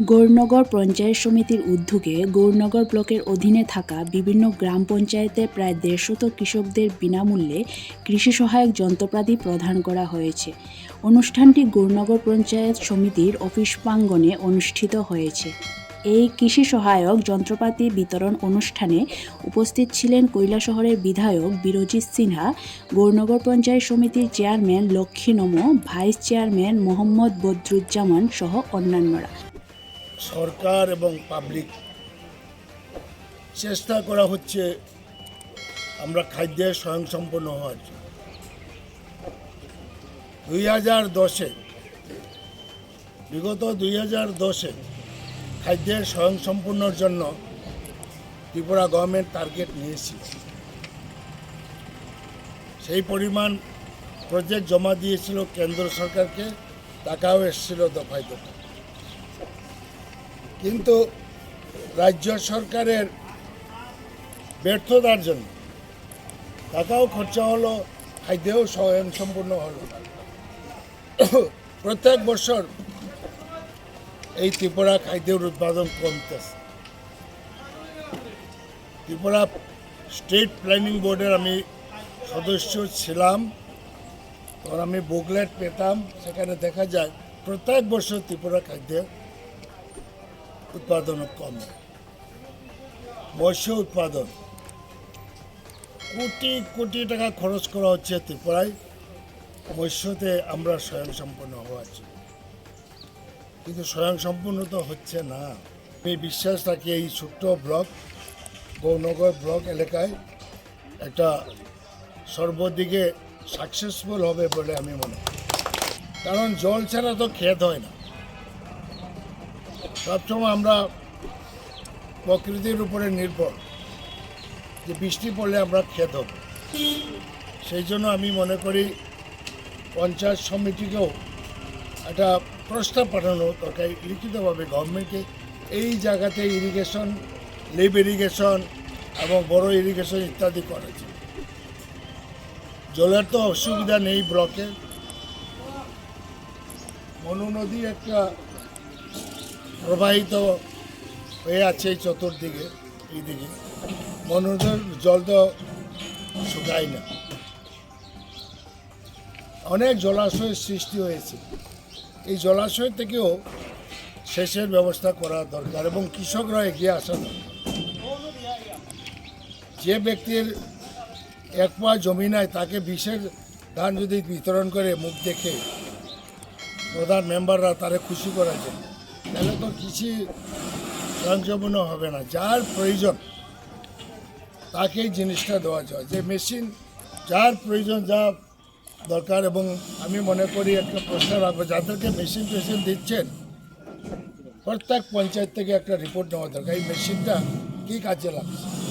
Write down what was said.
গৌরনগর পঞ্চায়েত সমিতির উদ্যোগে গৌরনগর ব্লকের অধীনে থাকা বিভিন্ন গ্রাম পঞ্চায়েতে প্রায় দেড়শত কৃষকদের বিনামূল্যে কৃষি সহায়ক যন্ত্রপাতি প্রদান করা হয়েছে। অনুষ্ঠানটি গৌরনগর পঞ্চায়েত সমিতির অফিস প্রাঙ্গণে অনুষ্ঠিত হয়েছে। এই কৃষি সহায়ক যন্ত্রপাতি বিতরণ অনুষ্ঠানে উপস্থিত ছিলেন কৈলাসহরের বিধায়ক বিরজিৎ সিনহা, গৌরনগর পঞ্চায়েত সমিতির চেয়ারম্যান লক্ষ্মী নম, ভাইস চেয়ারম্যান মোহাম্মদ বদরুজ্জামান সহ অন্যান্যরা। সরকার এবং পাবলিক চেষ্টা করা হচ্ছে আমরা খাদ্যে স্বয়ংসম্পন্ন হওয়ার জন্য। দুই হাজার দশে, বিগত দুই হাজার দশে খাদ্যের স্বয়ংসম্পূর্ণর জন্য ত্রিপুরা গভর্নমেন্ট টার্গেট নিয়েছিল সেই পরিমাণ প্রজেক্ট জমা দিয়েছিল কেন্দ্র সরকারকে, টাকাও এসেছিল দফায় দফায়। কিন্তু রাজ্য সরকারের ব্যর্থতার জন্য টাকাও খরচা হলো, খাদ্যও স্বয়ংসম্পূর্ণ হলো। প্রত্যেক বছর এই ত্রিপুরা খাদ্যের উৎপাদন কমতেছে ত্রিপুরা স্টেট প্ল্যানিং বোর্ডের আমি সদস্য ছিলাম আমি বুকলেট পেতাম, সেখানে দেখা যায় প্রত্যেক বছর ত্রিপুরা খাদ্যের উৎপাদন কমে। মৎস্য উৎপাদন। কোটি কোটি টাকা খরচ করা হচ্ছে ত্রিপুরায়। মৎস্যতে আমরা স্বয়ংসম্পন্ন হওয়ার জন্য কিন্তু স্বয়ংসম্পূর্ণ তো হচ্ছে না। আমি বিশ্বাস রাখি, এই ছোট্ট ব্লক গৌনগর ব্লক এলাকায় একটা সর্বদিকে সাকসেসফুল হবে বলে আমি মনে করি। কারণ জল ছাড়া তো ক্ষেত হয় না। সবসময় আমরা প্রকৃতির উপরে নির্ভর। যে বৃষ্টি পড়লে আমরা খেত সেই জন্য আমি মনে করি পঞ্চায়েত সমিতিকেও একটা প্রস্তাব পাঠানো দরকার। লিখিতভাবে গভর্নমেন্টকে এই জায়গাতে ইরিগেশন লিভ ইরিগেশন এবং বড় ইরিগেশন ইত্যাদি করেছে জলের তো অসুবিধা নেই ব্লকে। মনু নদী একটা প্রবাহিত হয়ে আছে এই চতুর্দিকে, এইদিকে। মনোজল জল তো শুকায় না। অনেক জলাশয়ের সৃষ্টি হয়েছে। এই জলাশয় থেকেও সেচের ব্যবস্থা করা দরকার এবং কৃষকরা এগিয়ে আসা দরকার। যে ব্যক্তির এক পা জমি নাই, তাকে বিশের ধান যদি বিতরণ করে মুখ দেখে প্রধান মেম্বাররা তারে খুশি করার জন্য। তাহলে তো কৃষি স্বয়ংসম্পূর্ণ হবে না। যার প্রয়োজন, তাকেই জিনিসটা দেওয়া যায় যে মেশিন, যার প্রয়োজন, যা দরকার এবং আমি মনে করি একটা প্রশ্ন রাখব, যাদেরকে মেশিন টেশিন দিচ্ছেন, প্রত্যেক পঞ্চায়েত থেকে একটা রিপোর্ট নেওয়া দরকার। এই মেশিনটা কী কাজে লাগছে?